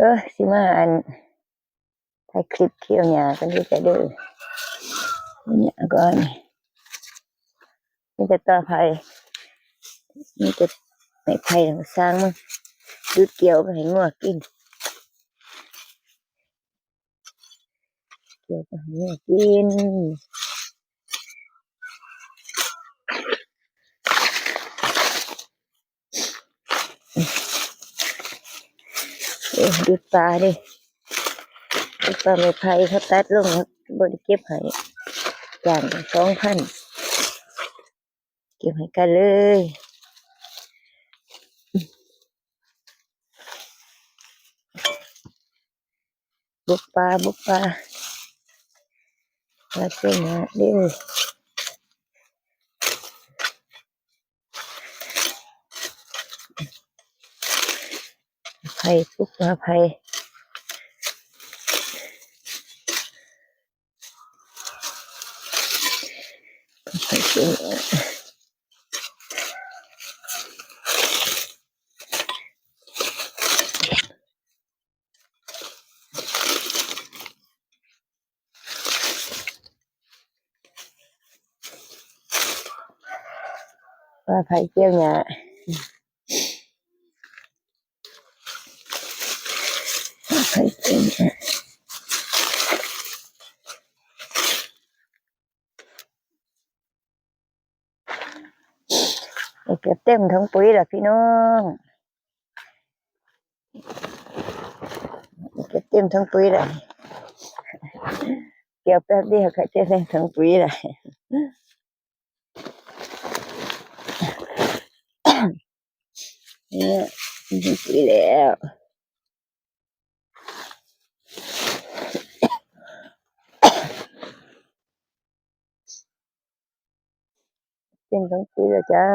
เออสิมาอันถ่ายคลิปเที่ยวหยากันด้วยจะเด้อหยาก่อนนี่จะต่อไผ่นี่จะไม่ไผ่สร้างมึงดูดเกี่ยวไปให้งัวกินเกี่ยวไปให้งัวกิน เออดูปลาดิดูปลาไม่ไผ่เขาตัดลงแล้วบริเก็บให้จานสองพันเก็บให้กันเลยบุกปลาบุกปลาปลาเจ้าหน้าเด้อ ไผ่บุกปลาไผ่ไผ่เจ้าหน้าปลาไผ่เน้าปลาไผ่เจ้าหน้า นี่เก็บเต็มทั้งปุ๋ยละพี่น้องนี่เก็บเต็มทั้งปุ๋ยละเกี่ยวแป๊บเดียวก็จะได้ทั้งปุ๋ยละเนี่ยทั้งปุ๋ยแล้ว เต็มทั้งปุ๋ยและจ้า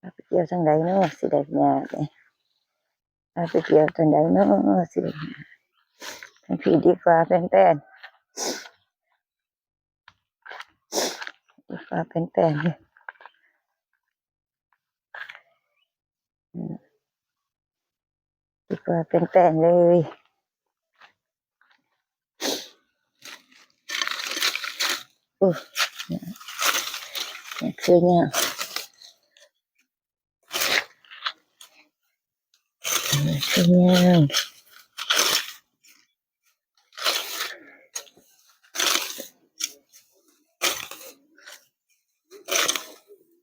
อาไปเกี่ยวทางใดเนาะสิได้ยากเลยเอาไปเกี่ยวทางใดเนาะสิได้ยากทางพี่ดีกว่าเป็นแป้นดีกว่าเป็นแป้นเลยอืมดีกว่าเป็นแป้นเลย Oh, yeah. Thank you, Yeah.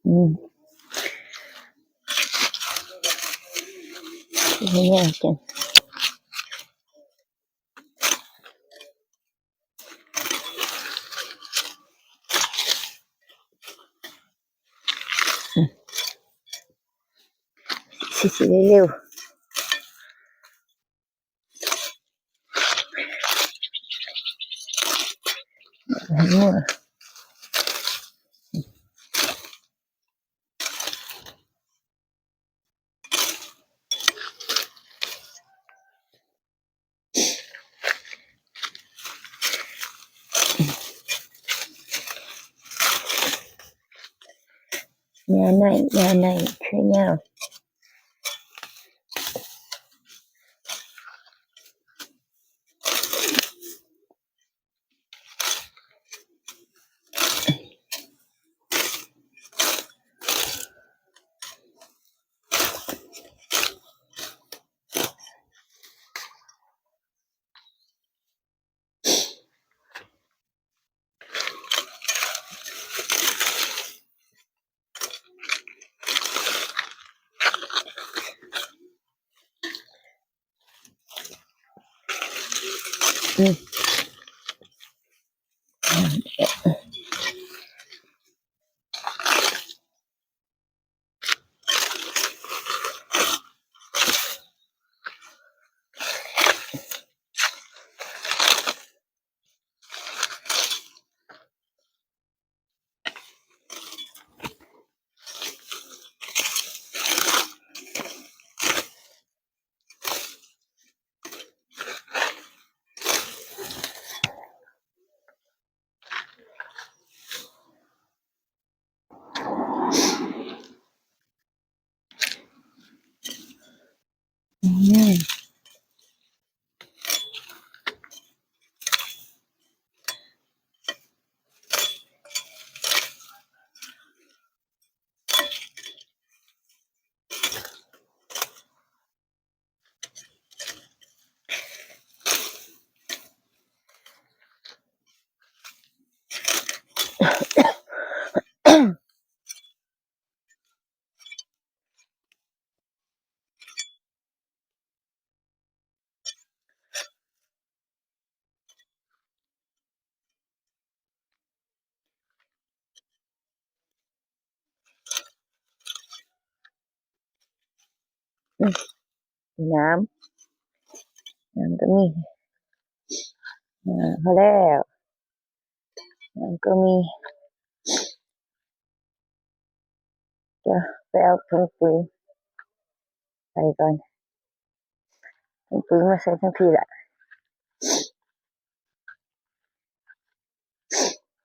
Mm. Yeah. สิสิเร็วๆให้มั่วnhà này nhà này chơi nhau Mm. น้ำน้ำก็มีอ่าพอแล้วน้ำก็มีจะไปเอาถุงปุ๋ยใส่ก่อนถุงปุ๋ยมาใส่ทั้งทีละ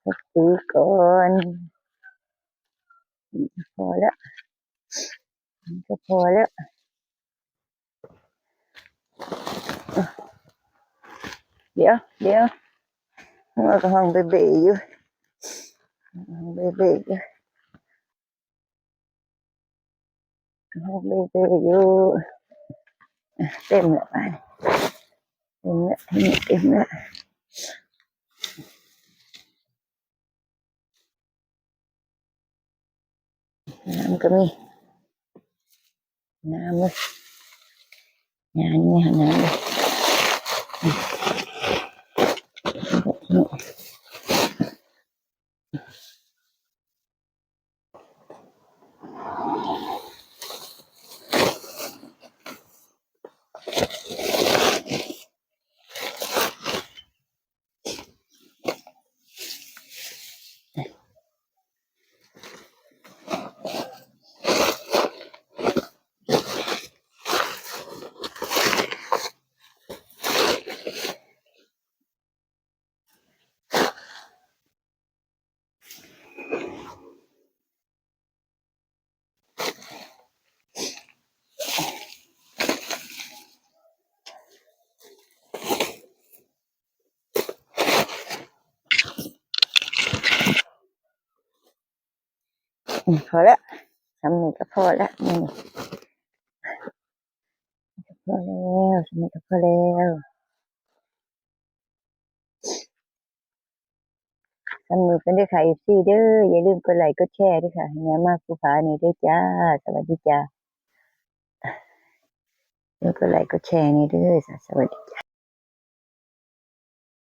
ถุงปุ๋ยก่อนพอแล้วก็พอแล้ว เดี๋ยวเดี๋ยวมันก็ห้องเบเบอยู่ห้องเบเบอยู่ห้องเบเบอยู่อ่ะเต็มแล้วไปเต็มแล้วนี่เต็มแล้วน้ำก็มีน้ 哎呀，你好，你好。嗯。 พอแล้วทำนี่ก็พอแล้วนี่พอแล้วทำนี่ก็พอแล้วทำนี่เป็นด้วยค่ะอีซี่เด้ออย่าลืมกดไลค์กดแชร์ด้วยค่ะเนี่ยมากผู้ฟ้านี่ด้วยจ้า สวัสดีจ้าอย่าลืมกดไลค์กดแชร์นี่ด้วยสวัสดีจ้า